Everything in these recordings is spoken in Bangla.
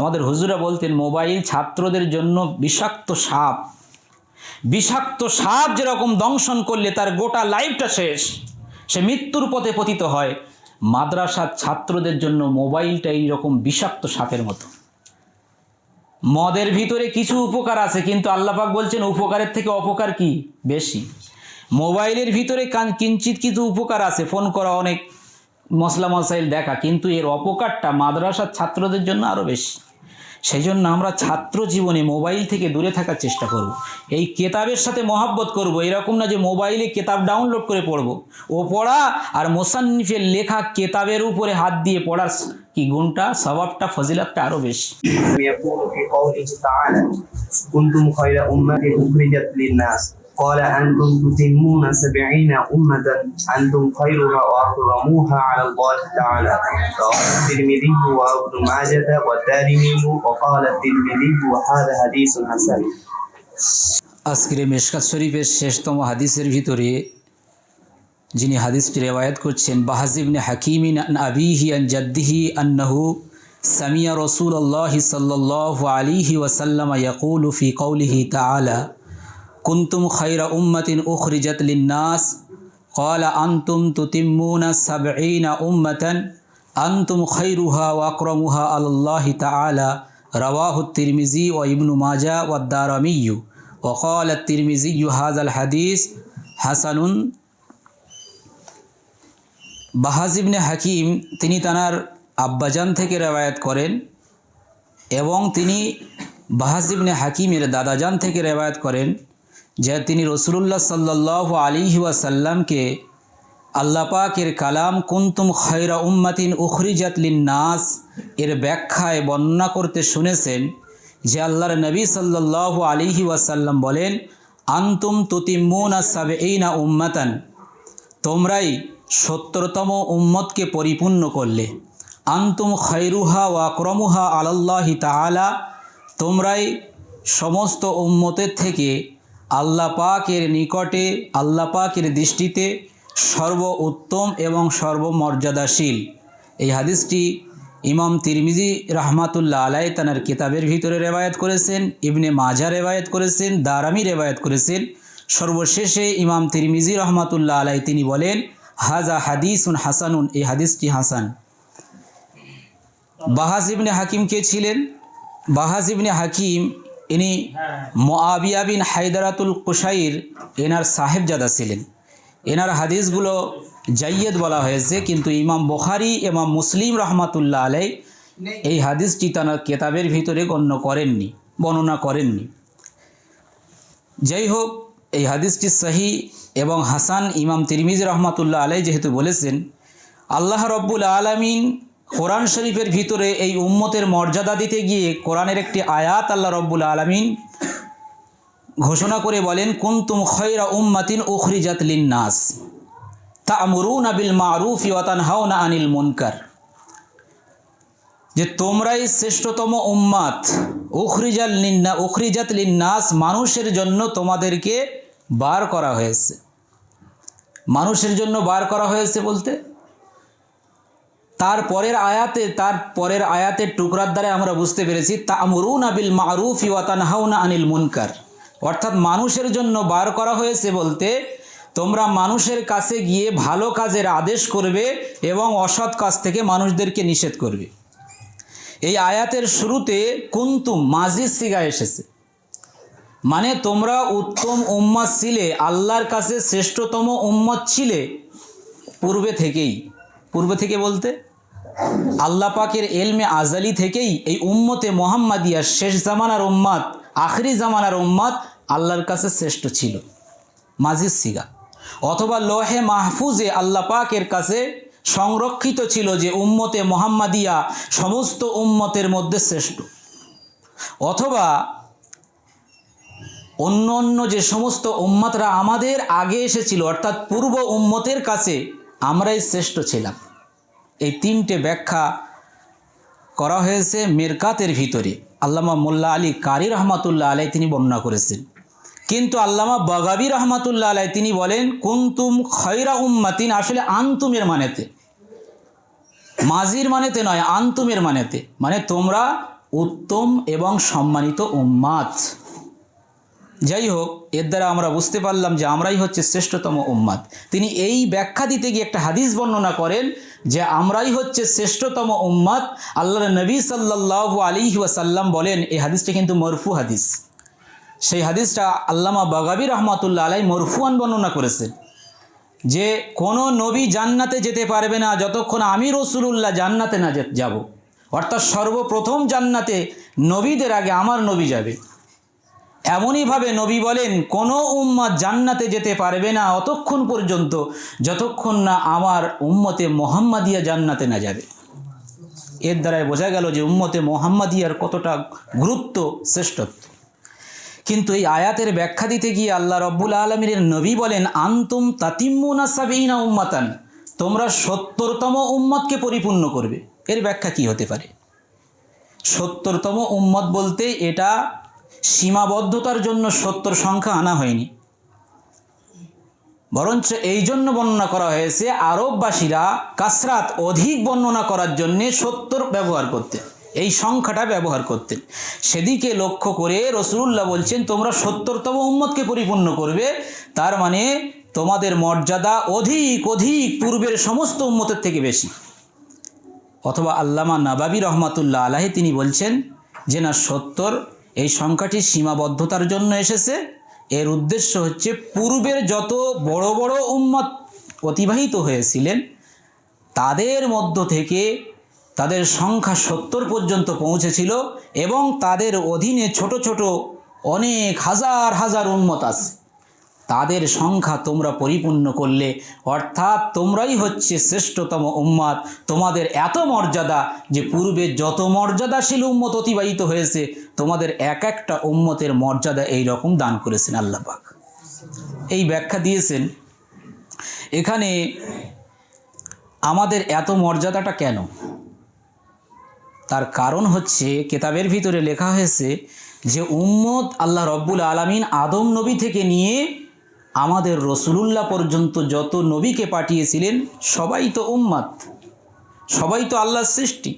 আমাদের হুজুরা বলতেন, মোবাইল ছাত্রদের জন্য বিষাক্ত সাপ। বিষাক্ত সাপ যেরকম দংশন করলে তার গোটা লাইফটা শেষ। সে মৃত্যুর পথে পতিত হয়। মাদ্রাসার ছাত্রদের জন্য মোবাইলটা এইরকম বিষাক্ত সাপের মতো। মদের ভিতরে কিছু উপকার আছে, কিন্তু আল্লাপাক বলছেন, উপকারের থেকে অপকার কি? বেশি। মোবাইলের ভিতরে কান- কিঞ্চিত কিছু উপকার আছে, ফোন করা অনেক মশলা মশাইল দেখা, কিন্তু এর অপকারটা মাদ্রাসার ছাত্রদের জন্য আরও বেশি। সেই জন্য আমরা ছাত্র জীবনে মোবাইল থেকে দূরে থাকার চেষ্টা করব। এই কেতাবের সাথে মহাব্বত করব। এরকম না যে মোবাইলে কেতাব ডাউনলোড করে পড়ব ও পড়া আর মোসান্নিফের লেখা কেতাবের উপরে হাত দিয়ে পড়ার কি গুণটা স্বভাবটা ফজিলাতটা আরও বেশি উখরিজাত লিন-নাস خير أمة أخرجت للناس قال أنتم تتمون سبعين أمة أنتم خيرها وأكرموها على الله تعالى رواه الترمذي وابن ماجه والدارمي وقال الترمذي هذا حديث حسن আজকের এই মেশকাত শরীফের শেষতম হাদিসের ভিতরে যিনি হাদিসটি রেওয়ায়ত করছেন বাহাজিবনে হাকিমিন আন আবিহি আন জাদ্দিহি আন্নাহু সামিয়া রসুল আল্লাহ সাল্লাহ আলিহি ওয়াসাল্লাম ইয়াকুল ফি কৌলিহি তাআলা কুনতুম খাইরা উম্মাতিন উখরিজাত লিন্নাস قال أنتم تتمون سبعين أمة أنتم خيرها وأكرمها على الله تعالى رواه الترمذي وابن ماجه والدارمي وقال الترمذي هذا الحديث حسن বাহাজিবনে হাকিম তিনি তানার আব্বাজান থেকে রেওয়ায়ত করেন এবং তিনি বাহাজিবনে হাকিমের দাদাজান থেকে রেওয়ায়ত করেন যে তিনি রসুলুল্লাহ সাল্লাহ আলী ওয়াসাল্লামকে আল্লাপাকের কালাম কুন্তুম খৈরা উম্মাতিন উখরিজাতলিন নাস এর ব্যাখ্যায় বর্ণনা করতে শুনেছেন, যে আল্লাহর নবী সাল্লাহ আলিহি ওয়াসাল্লাম বলেন, আন্তুম তুতিমুনা না উম্মাতান, তোমরাই সত্তরতম উম্মতকে পরিপূর্ণ করলে। আন্তুম খৈরুহা ও আক্রমুহা আলাল্লাহি তাআলা, তোমরাই সমস্ত উম্মতের থেকে আল্লাহ পাকের নিকটে, আল্লাহ পাকের দৃষ্টিতে সর্ব উত্তম এবং সর্বমর্যাদাশীল। এই হাদিসটি ইমাম তিরমিজি রাহমাতুল্লাহ আলাই তানার কিতাবের ভিতরে রেবায়ত করেছেন, ইবনে মাজা রেবায়ত করেছেন, দারামি রেবায়ত করেছেন। সর্বশেষে ইমাম তিরমিজি রহমাতুল্লাহ আলাই তিনি বলেন হাজা হাদিসুন হাসানুন এই হাদিসটি হাসান। বাহাজ ইবনে হাকিম কে ছিলেন? বাহাজ ইবনে হাকিম ইনি মোয়াবিয়া বিন হায়দারাতুল কুশাইর এনার সাহেবজাদা ছিলেন। এনার হাদিসগুলো জাইয়েদ বলা হয়েছে, কিন্তু ইমাম বখারি এবং মুসলিম রহমাতুল্লাহ আলাই এই হাদিসটি তার কেতাবের ভিতরে গণ্য করেননি, বর্ণনা করেননি। যাই হোক এই হাদিসটি সহি এবং হাসান ইমাম তিরমিজ রহমাতুল্লাহ আলাই যেহেতু বলেছেন, আল্লাহ রব্বুল আলমিন কোরআন শরীফের ভিতরে এই উম্মতের মর্যাদা দিতে গিয়ে কোরআনের একটি আয়াত আল্লাহ রব্বুল আলমিন ঘোষণা করে বলেন, কুন্তুম খৈরা উম্মাতিন উখরিজাত লিন্নাস। তা'মুরুন বিল মারুফ ওয়া তানহাউনা আনিল মুনকার। যে তোমরাই শ্রেষ্ঠতম উম্মাত, উখরিজাল লিন্না, উখরিজাত লিন্নাস, মানুষের জন্য তোমাদেরকে বার করা হয়েছে। মানুষের জন্য বার করা হয়েছে বলতে? তার পরের আয়াতে, তার পরের আয়াতের টুকরার দ্বারা আমরা বুঝতে পেরেছি, তা'মুরুন আবিল মারুফ ওয়া তানহাউনা আনিল মুনকার। অর্থাৎ মানুষের জন্য বার করা হয়েছে বলতে, তোমরা মানুষের কাছে গিয়ে ভালো কাজের আদেশ করবে এবং অসৎ কাজ থেকে মানুষদেরকে নিষেধ করবে। এই আয়াতের শুরুতে কুন্তুম মাজিদ সিগা এসেছে। মানে তোমরা উত্তম উম্মত ছিলে, আল্লাহর কাছে শ্রেষ্ঠতম উম্মত ছিলে পূর্বে থেকেই। পূর্বে থেকে বলতে? আল্লাহ পাকের এলমে আজালি থেকেই এই উম্মতে মোহাম্মদিয়া শেষ জামানার উম্মাদ, আখরি জামানার উম্মাদ আল্লাহর কাছে শ্রেষ্ঠ ছিল। মাজিদ সিগা। অথবা লোহে মাহফুজে আল্লাহ পাকের কাছে সংরক্ষিত ছিল যে উম্মতে মোহাম্মদিয়া সমস্ত উম্মতের মধ্যে শ্রেষ্ঠ। অথবা অন্য অন্য যে সমস্ত উম্মতরা আমাদের আগে এসেছিল, অর্থাৎ পূর্ব উম্মতের কাছে আমরাই শ্রেষ্ঠ ছিলাম। এই তিনটে ব্যাখ্যা করা হয়েছে মেরকাতের ভিতরে। আল্লামা মোল্লা আলী কারি রহমাতুল্লাহ আলাই তিনি বর্ণনা করেছেন। কিন্তু আল্লামা বাগাবি রহমাতুল্লাহ আলাই তিনি বলেন, কুন্তুম খৈরা উম্মাতিন আসলে আন্তুমের মানেতে। মাজির মানেতে নয়, আন্তুমের মানেতে। মানে তোমরা উত্তম এবং সম্মানিত উম্মাত। যাই হোক, এর দ্বারা আমরা বুঝতে পারলাম যে আমরাই হচ্ছে শ্রেষ্ঠতম উম্মাদ তিনি এই ব্যাখ্যা দিতে গিয়ে একটা হাদিস বর্ণনা করেন যে আমরাই হচ্ছে শ্রেষ্ঠতম উম্মাদ আল্লাহ নবী সাল্লাহ আলী ওয়াসাল্লাম বলেন, এই হাদিসটা কিন্তু মরফু হাদিস। সেই হাদিসটা আল্লামা বাগাবি রহমাতুল্লাহ আলাই মরফুয়ান বর্ণনা করেছেন যে কোনো নবী জান্নাতে যেতে পারবে না যতক্ষণ আমি রসুলুল্লাহ জান্নাতে না যাব। অর্থাৎ সর্বপ্রথম জান্নাতে নবীদের আগে আমার নবী যাবে। এমনইভাবে নবী বলেন, কোনো উম্মাদ জান্নাতে যেতে পারবে না অতক্ষণ পর্যন্ত, যতক্ষণ না আমার উম্মতে মোহাম্মদিয়া জান্নাতে না যাবে। এর দ্বারাই বোঝা গেল যে উম্মতে মোহাম্মদিয়ার কতটা গুরুত্ব শ্রেষ্ঠত্ব। কিন্তু এই আয়াতের ব্যাখ্যা দিতে গিয়ে আল্লাহ রব্বুল আলমীর নবী বলেন, আন্তুম তাতিম্মুনা সাবিনা উম্মাতান, তোমরা সত্তরতম উম্মতকে পরিপূর্ণ করবে। এর ব্যাখ্যা কি হতে পারে? সত্তরতম উম্মত বলতে এটা সীমাবদ্ধতার জন্য সত্তর সংখ্যা আনা হয়নি। বরঞ্চ এই জন্য বর্ণনা করা হয়েছে, আরববাসীরা কাসরাত অধিক বর্ণনা করার জন্যে সত্তর ব্যবহার করতেন, এই সংখ্যাটা ব্যবহার করতেন। সেদিকে লক্ষ্য করে রসুল্লাহ বলছেন, তোমরা সত্তরতম উম্মতকে পরিপূর্ণ করবে, তার মানে তোমাদের মর্যাদা অধিক অধিক পূর্বের সমস্ত উম্মতের থেকে বেশি। অথবা আল্লামা নাবাবি রহমাতুল্লাহ আলাহে তিনি বলছেন যে, না, সত্তর এই সংখ্যাটি সীমাবদ্ধতার জন্য এসেছে। এর উদ্দেশ্য হচ্ছে পূর্বের যত বড় বড় উম্মত অতিবাহিত হয়েছিলেন, তাদের মধ্য থেকে তাদের সংখ্যা সত্তর পর্যন্ত পৌঁছেছিল এবং তাদের অধীনে ছোট ছোট অনেক হাজার হাজার উন্মত আছে। তাদের সংখ্যা তোমরা পরিপূর্ণ করলে, অর্থাৎ তোমরাই হচ্ছে শ্রেষ্ঠতম উম্মাদ তোমাদের এত মর্যাদা যে পূর্বে যত মর্যাদাশীল উম্মত অতিবাহিত হয়েছে তোমাদের এক একটা উম্মতের মর্যাদা এই রকম দান করেছেন আল্লাহ পাক। এই ব্যাখ্যা দিয়েছেন, এখানে আমাদের এত মর্যাদাটা কেন? তার কারণ হচ্ছে কেতাবের ভিতরে লেখা হয়েছে যে উম্মত আল্লাহ রব্বুল আলমিন আদম নবী থেকে নিয়ে আমাদের রসুলুল্লাহ পর্যন্ত যত নবীকে পাঠিয়েছিলেন, সবাই তো উম্মাদ সবাই তো আল্লাহর সৃষ্টি।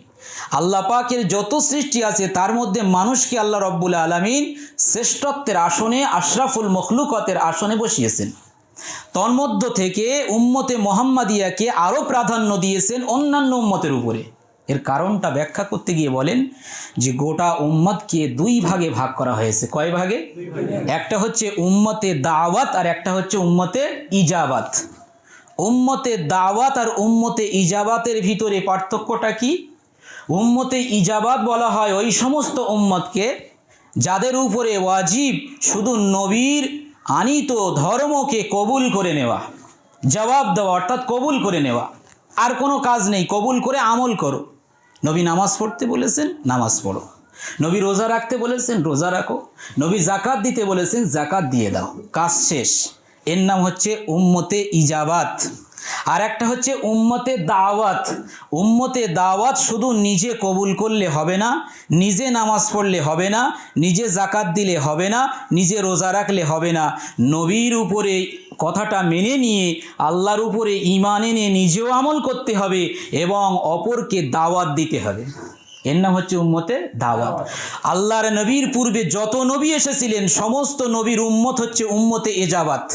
আল্লাহ পাকের যত সৃষ্টি আছে, তার মধ্যে মানুষকে আল্লাহ রব্বুল আলমিন শ্রেষ্ঠত্বের আসনে, আশরাফুল মখলুকতের আসনে বসিয়েছেন। তন্মধ্য থেকে উম্মতে মোহাম্মদিয়াকে আরও প্রাধান্য দিয়েছেন অন্যান্য উম্মতের উপরে। এর কারণটা ব্যাখ্যা করতে গিয়ে বলেন যে, গোটা উম্মতকে দুই ভাগে ভাগ করা হয়েছে। কয় ভাগে? একটা হচ্ছে উম্মতে দাওয়াত আর একটা হচ্ছে উম্মতে ইজাবাত। উম্মতে দাওয়াত আর উম্মতে ইজাবাতের ভিতরে পার্থক্যটা কি? উম্মতে ইজাবাত বলা হয় ওই সমস্ত উম্মতকে, যাদের উপরে ওয়াজিব শুধু নবীর আনিত ধর্মকে কবুল করে নেওয়া, জবাব দেওয়া অর্থাৎ কবুল করে নেওয়া। আর কোনো কাজ নেই, কবুল করে আমল করো। নবী নামাজ পড়তে বলেছেন, নামাজ পড়ো। নবী রোজা রাখতে বলেছেন, রোজা রাখো। নবী জাকাত দিতে বলেছেন জাকাত দিয়ে দাও। কাজ শেষ। এর নাম হচ্ছে উম্মতে ইজাবাত। আর একটা হচ্ছে উম্মতে দাওয়াত। উম্মতে দাওয়াত শুধু নিজে কবুল করলে হবে না, নিজে নামাজ পড়লে হবে না, নিজে জাকাত দিলে হবে না, নিজে রোজা রাখলে হবে না। নবীর উপরে কথাটা মেনে নিয়ে আল্লাহর উপরে ইমান এনে নিজেও আমল করতে হবে এবং অপরকে দাওয়াত দিতে হবে। এর নাম হচ্ছে উম্মতে দাওয়াত। আল্লাহর নবীর পূর্বে যত নবী এসেছিলেন, সমস্ত নবীর উম্মত হচ্ছে উম্মতে এজাবাত।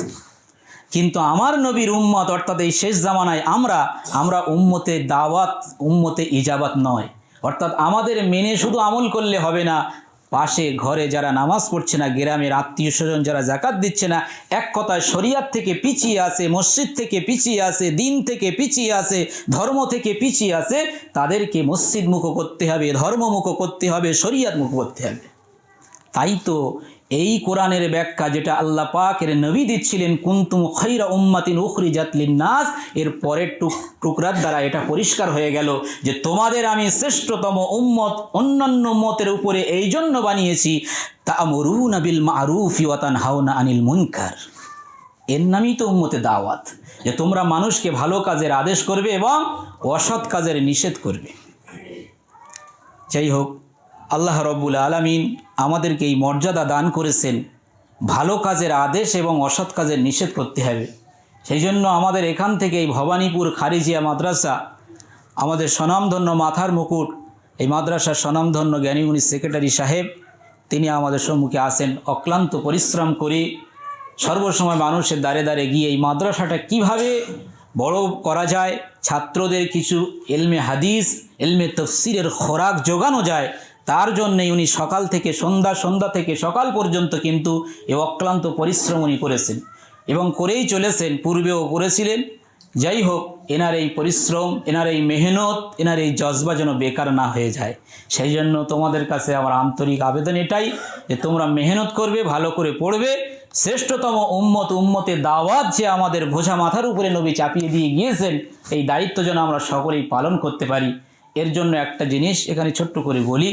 কিন্তু আমার নবীর উম্মত অর্থাৎ এই শেষ জামানায় আমরা আমরা উম্মতে দাওয়াত, উম্মতে ইজাবাত নয়। অর্থাৎ আমাদের মেনে শুধু আমল করলে হবে না, পাশে ঘরে যারা নামাজ পড়ছে না, গ্রামের আত্মীয় স্বজন যারা জাকাত দিচ্ছে না, এক কথায় শরিয়াত থেকে পিছিয়ে আছে, মসজিদ থেকে পিছিয়ে আছে, দিন থেকে পিছিয়ে আছে, ধর্ম থেকে পিছিয়ে আছে, তাদেরকে মসজিদ মুখ করতে হবে ধর্মমুখ করতে হবে, শরিয়াত মুখ করতে হবে। তাই তো এই কোরআনের ব্যাখ্যা যেটা আল্লাহ পাকের নবী দিচ্ছিলেন, কুন্তুম খৈরা উম্মাতিন উখরি জাতলিন নাস এর পরের টুক, টুকরার দ্বারা এটা পরিষ্কার হয়ে গেল যে তোমাদের আমি শ্রেষ্ঠতম উম্মত অন্যান্য মতের উপরে এই জন্য বানিয়েছি তা মরুন বিল মারুফ ওয়াতান হাওনা আনিল মুনকার। এর নামই তো উম্মতে দাওয়াত, যে তোমরা মানুষকে ভালো কাজের আদেশ করবে এবং অসৎ কাজের নিষেধ করবে। যাই হোক আল্লাহ রব্বুল আলমিন আমাদেরকে এই মর্যাদা দান করেছেন। ভালো কাজের আদেশ এবং অসৎ কাজের নিষেধ করতে হবে। সেই জন্য আমাদের এখান থেকে এই ভবানীপুর খারিজিয়া মাদ্রাসা, আমাদের স্বনামধন্য মাথার মুকুট, এই মাদ্রাসার স্বনামধন্য জ্ঞানী উনি সেক্রেটারি সাহেব, তিনি আমাদের সম্মুখে আসেন, অক্লান্ত পরিশ্রম করে সর্বসময় মানুষের দ্বারে দ্বারে গিয়ে এই মাদ্রাসাটা কীভাবে বড় করা যায়, ছাত্রদের কিছু এলমে হাদিস, এলমে তফসিরের খোরাক যোগানো যায় তার জন্যে উনি সকাল থেকে সন্ধ্যা সন্ধ্যা থেকে সকাল পর্যন্ত কিন্তু এ অক্লান্ত পরিশ্রম উনি করেছেন এবং করেই চলেছেন, পূর্বেও করেছিলেন। যাই হোক, এনার এই পরিশ্রম, এনার এই মেহনত, এনার এই জজবা যেন বেকার না হয়ে যায়। সেই জন্য তোমাদের কাছে আমার আন্তরিক আবেদন এটাই যে তোমরা মেহনত করবে, ভালো করে পড়বে। শ্রেষ্ঠতম উম্মত, উম্মতে দাওয়াত যে আমাদের বোঝা মাথার উপরে নবী চাপিয়ে দিয়ে গিয়েছেন, এই দায়িত্ব যেন আমরা সকলেই পালন করতে পারি। এর জন্য একটা জিনিস এখানে ছোট্ট করে বলি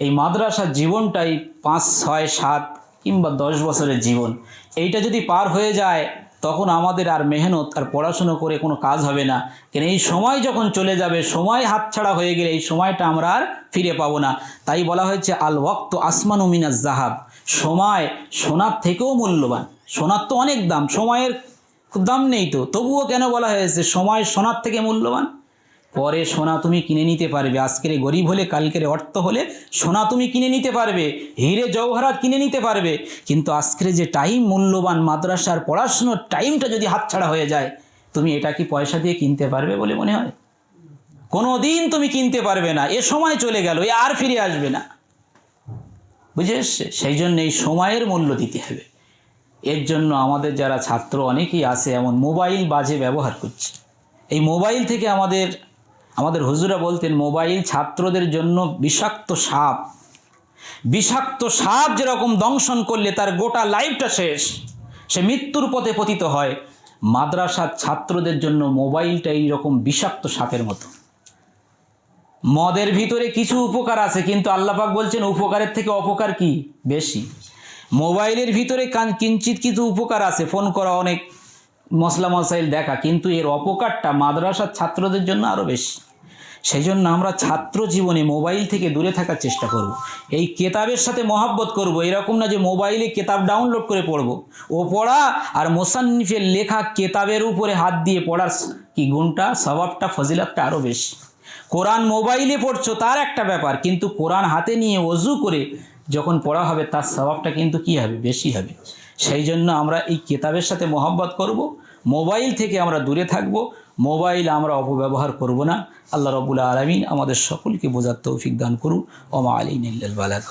এই মাদ্রাসা জীবনটাই পাঁচ, ছয়, সাত কিংবা দশ বছরের জীবন। এইটা যদি পার হয়ে যায়, তখন আমাদের আর মেহনত আর পড়াশুনো করে কোনো কাজ হবে না। কেন, এই সময় যখন চলে যাবে, সময় হাতছাড়া হয়ে গেলে এই সময়টা আমরা আর ফিরে পাবো না। তাই বলা হয়েছে, আল ওয়াক্ত আসমান উমিনাজ জাহাব সময় সোনার থেকেও মূল্যবান। সোনার তো অনেক দাম, সময়ের দাম নেই তো। তবুও কেন বলা হয়েছে, সময় সোনার থেকে মূল্যবান? পরে সোনা তুমি কিনে নিতে পারবে। আজকের গরিব হলে, কালকের অর্থ হলে সোনা তুমি কিনে নিতে পারবে, হিরে জওহরাত কিনে নিতে পারবে। কিন্তু আজকের যে টাইম মূল্যবান মাদ্রাসার পড়াশুনোর টাইমটা যদি হাতছাড়া হয়ে যায়, তুমি এটা কি পয়সা দিয়ে কিনতে পারবে বলে মনে হয়? কোনো দিন তুমি কিনতে পারবে না। এ সময় চলে গেল, এ আর ফিরে আসবে না। বুঝে এসছে সেই জন্য এই সময়ের মূল্য দিতে হবে। এর জন্য আমাদের যারা ছাত্র অনেকেই আছে, এমন মোবাইল বাজে ব্যবহার করছে। এই মোবাইল থেকে আমাদের আমাদের হুজুরা বলতেন, মোবাইল ছাত্রদের জন্য বিষাক্ত সাপ। বিষাক্ত সাপ যেরকম দংশন করলে তার গোটা লাইফটা শেষ, সে মৃত্যুর পথে পতিত হয়। মাদ্রাসার ছাত্রদের জন্য মোবাইলটা এইরকম বিষাক্ত সাপের মতো। মদের ভিতরে কিছু উপকার আছে, কিন্তু আল্লাপাক বলছেন, উপকারের থেকে অপকার কি? বেশি। মোবাইলের ভিতরে কান- কিঞ্চিত কিছু উপকার আছে, ফোন করা অনেক মশলা মশাইল দেখা, কিন্তু এর অপকারটা মাদ্রাসার ছাত্রদের জন্য আরও বেশি। সেই জন্য আমরা ছাত্র জীবনে মোবাইল থেকে দূরে থাকার চেষ্টা করব। এই কেতাবের সাথে মহাব্বত করব। এরকম না যে মোবাইলে কেতাব ডাউনলোড করে পড়ব। ও পড়া আর মোসান্নিফের লেখা কেতাবের উপরে হাত দিয়ে পড়ার কি গুণটা? স্বভাবটা, ফজিলাতটা আরও বেশি। কোরআন মোবাইলে পড়ছো তার একটা ব্যাপার, কিন্তু কোরআন হাতে নিয়ে অজু করে যখন পড়া হবে তার স্বভাবটা কিন্তু কী হবে? বেশি হবে। সেই জন্য আমরা এই কেতাবের সাথে মহব্বত করব। মোবাইল থেকে আমরা দূরে থাকব। মোবাইল আমরা অপব্যবহার করব না। আল্লাহ রবুল্লা আলমিন আমাদের সকলকে বোঝার তৌফিক দান করুন ওমা আলী বালাক